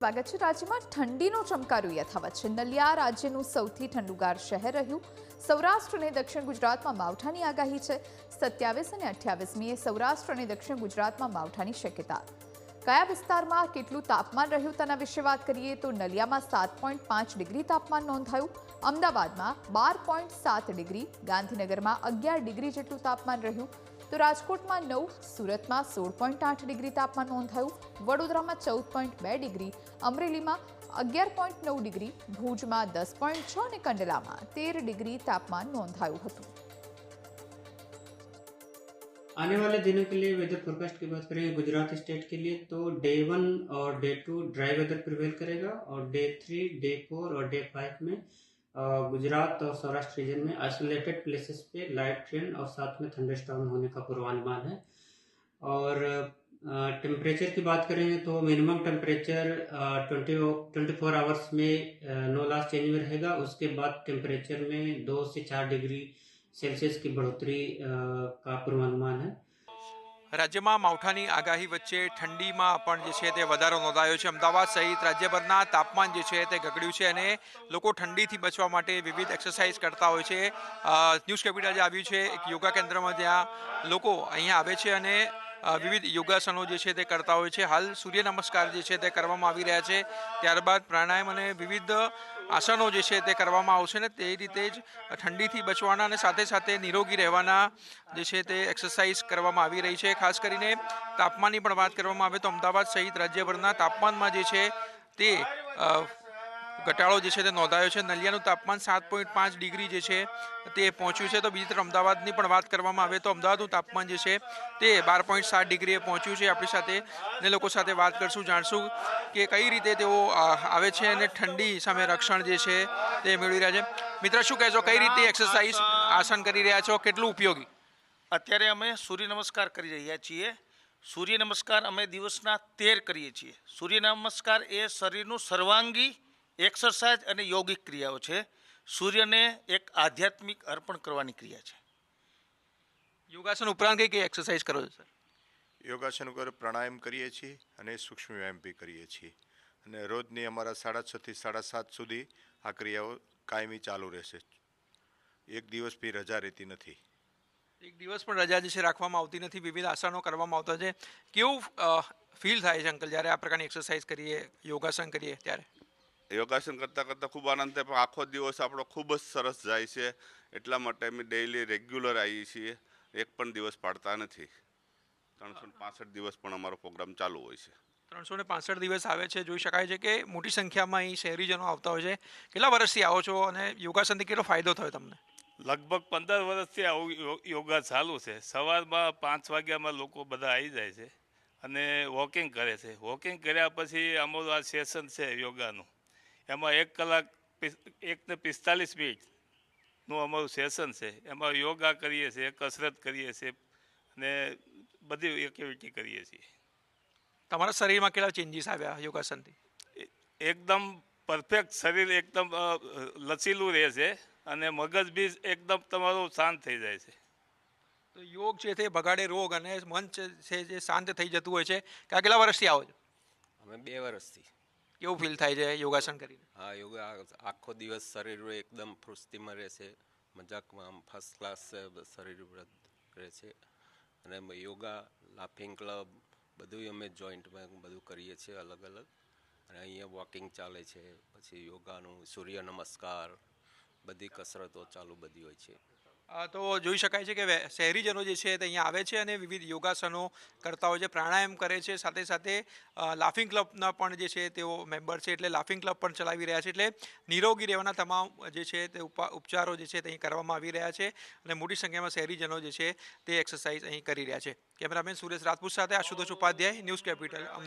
સ્વાગત છે રાજ્યમાં ઠંડીનો ચમકારો યથાવત છે. નલિયા રાજ્યનું સૌથી ઠંડુગાર શહેર રહ્યું. સૌરાષ્ટ્ર અને દક્ષિણ ગુજરાતમાં માવઠાની આગાહી છે. સત્યાવીસ અને અઠ્યાવીસમીએ સૌરાષ્ટ્ર અને દક્ષિણ ગુજરાતમાં માવઠાની શક્યતા. કયા વિસ્તારમાં કેટલું તાપમાન રહ્યું તેના વિશે વાત કરીએ તો નલિયામાં સાત પોઈન્ટ પાંચ ડિગ્રી તાપમાન નોંધાયું. અમદાવાદમાં બાર પોઈન્ટ સાત ડિગ્રી. ગાંધીનગરમાં અગિયાર ડિગ્રી જેટલું તાપમાન રહ્યું. તો રાજકોટમાં નવ સુરતમાં સોળ પોઈન્ટ આઠ ડિગ્રી તાપમાન નોંધાયું વડોદરામાં ચૌદ પોઈન્ટ બે ડિગ્રી અમરેલીમાં અગિયાર પોઈન્ટ નવ ડિગ્રી ભુજમાં દસ પોઈન્ટ છ અને કંડલામાં તેર ડિગ્રી તાપમાન નોંધાયું હતું आने वाले दिनों के लिए वेदर फोरकास्ट की बात करें गुजरात स्टेट के लिए तो डे वन और day two dry weather prevail करेगा और डे थ्री डे फोर और डे फाइव में अ, गुजरात और सौराष्ट्र रीजन में आइसोलेटेड प्लेसेस पे लाइट रेन और साथ में थंडरस्टॉर्म होने का पूर्वानुमान है। और टेम्परेचर की बात करें तो minimum temperature twenty twenty four hours में नो लास्ट चेंज में रहेगा। उसके बाद टेम्परेचर में दो से चार डिग्री सेल्सियस की बढ़ोतरी का पूर्वानुमान है। રાજ્યમાં માવઠાની આગાહી વચ્ચે ઠંડીમાં પણ જે છે તે વધારો નોંધાયો છે. અમદાવાદ સહિત રાજ્યભરના તાપમાન જે છે તે ગગડ્યું છે અને લોકો ઠંડીથી બચવા માટે વિવિધ એક્સરસાઇઝ કરતા હોય છે. ન્યૂઝ કેપિટલ જે આવ્યું છે, એક યોગા કેન્દ્રમાં જ્યાં લોકો અહીંયા આવે છે અને વિવિધ યોગાસનો જે છે તે કરતા હોય છે. હાલ સૂર્ય નમસ્કાર જે છે તે કરવામાં આવી રહ્યા છે. ત્યારબાદ પ્રાણાયામ અને વિવિધ આસનો જે છે તે કરવામાં આવશે ને તે રીતે જ ઠંડીથી બચવાના અને સાથે સાથે નિરોગી રહેવાના જે છે તે એક્સરસાઇઝ કરવામાં આવી રહી છે. ખાસ કરીને તાપમાનની પણ વાત કરવામાં આવે તો અમદાવાદ સહિત રાજ્યભરના તાપમાનમાં જે છે તે ઘટાડો જે છે તે નોંધાયો છે. નલિયાનું તાપમાન સાત પોઈન્ટ પાંચ ડિગ્રી જે છે તે પહોંચ્યું છે. તો બીજી તરફ અમદાવાદની પણ વાત કરવામાં આવે તો અમદાવાદનું તાપમાન જે છે તે બાર પોઈન્ટ સાત ડિગ્રીએ પહોંચ્યું છે. આપણી સાથે ને લોકો સાથે વાત કરશું, જાણશું કે કઈ રીતે તેઓ આવે છે અને ઠંડી સામે રક્ષણ જે છે તે મેળવી રહ્યા છે. મિત્ર, શું કહેશો? કઈ રીતે એક્સરસાઇઝ આસન કરી રહ્યા છો? કેટલું ઉપયોગી? અત્યારે અમે સૂર્ય નમસ્કાર કરી રહ્યા છીએ. સૂર્ય નમસ્કાર અમે દિવસના તેર કરીએ છીએ. સૂર્ય નમસ્કાર એ શરીરનું સર્વાંગી એક્સરસાઇઝ અને યોગિક ક્રિયાઓ છે. સૂર્યને એક આધ્યાત્મિક અર્પણ કરવાની ક્રિયા છે. યોગાસન ઉપરાંત કઈ કઈ એક્સરસાઇઝ કરો છો સર? યોગાસન ઉપર પ્રાણાયામ કરીએ છીએ અને સૂક્ષ્મ વ્યાયામ બી કરીએ છીએ. અને રોજની અમારા સાડા છથી સાડા સાત સુધી આ ક્રિયાઓ કાયમી ચાલુ રહેશે. એક દિવસ બી રજા રહેતી નથી. એક દિવસ પણ રજા જે છે રાખવામાં આવતી નથી. વિવિધ આસનો કરવામાં આવતા છે. કેવું ફીલ થાય છે અંકલ જ્યારે આ પ્રકારની એક્સરસાઇઝ કરીએ યોગાસન કરીએ ત્યારે? યોગાસન કરતાં કરતાં ખૂબ આનંદ થાય પણ આખો દિવસ આપણો ખૂબ જ સરસ જાય છે. એટલા માટે અમે ડેઈલી રેગ્યુલર આવીએ છીએ. એક પણ દિવસ પાડતા નથી. ત્રણસો ને પાસઠ દિવસ પણ અમારો પ્રોગ્રામ ચાલુ હોય છે. ત્રણસો ને પાસઠ દિવસ આવે છે. જોઈ શકાય છે કે મોટી સંખ્યામાં અહીં શહેરીજનો આવતા હોય છે. કેટલા વર્ષથી આવો છો અને યોગાસનથી કેટલો ફાયદો થયો તમને? લગભગ પંદર વર્ષથી આવું યોગા ચાલુ છે. સવારમાં પાંચ વાગ્યામાં લોકો બધા આવી જાય છે અને વોકિંગ કરે છે. વોકિંગ કર્યા પછી અમારું આ સેશન છે યોગાનું. એમાં એક કલાક એકને પિસ્તાલીસ મિનિટનું અમારું સેશન છે. એમાં યોગા કરીએ છીએ કસરત કરીએ છીએ અને બધી એક્ટિવિટી કરીએ છીએ. તમારા શરીરમાં કેટલા ચેન્જીસ આવ્યા યોગાસનથી? એકદમ પરફેક્ટ શરીર એકદમ લચીલું રહે છે અને મગજ બી એકદમ તમારું શાંત થઈ જાય છે. તો યોગ છે તે ભગાડે રોગ અને મન છે જે શાંત થઈ જતું હોય છે. કે આ કેટલા વર્ષથી આવો છો? અમે બે વર્ષથી. કેવું ફીલ થાય છે યોગાસન કરીને? હા, યોગા આખો દિવસ શરીર એકદમ ફુર્તીમાં રહે છે મજાકમાં આમ ફર્સ્ટ ક્લાસ શરીર રહે છે અને યોગા લાફિંગ ક્લબ બધું અમે જોઈન્ટમાં બધું કરીએ છીએ અલગ અલગ. અને અહીંયા વોકિંગ ચાલે છે. પછી યોગાનું સૂર્ય નમસ્કાર, બધી કસરતો ચાલુ બધી હોય છે. તો જોઈ શકાય છે કે શહેરીજનો જે છે તે અહીંયા આવે છે અને વિવિધ યોગાસનો કરતા હોય છે, પ્રાણાયામ કરે છે, સાથે સાથે લાફિંગ ક્લબના પણ જે છે તેઓ મેમ્બર છે, એટલે લાફિંગ ક્લબ પણ ચલાવી રહ્યા છે, એટલે નિરોગી રહેવાના તમામ જે છે તે ઉપા- ઉપચારો જે છે તે અહીં કરવામાં આવી રહ્યા છે અને મોટી સંખ્યામાં શહેરીજનો જે છે તે એક્સરસાઇઝ અહીં કરી રહ્યા છે. કેમેરામેન સુરેશ રાજપૂત સાથે આશુતોષ ઉપાધ્યાય, ન્યૂઝ કેપિટલ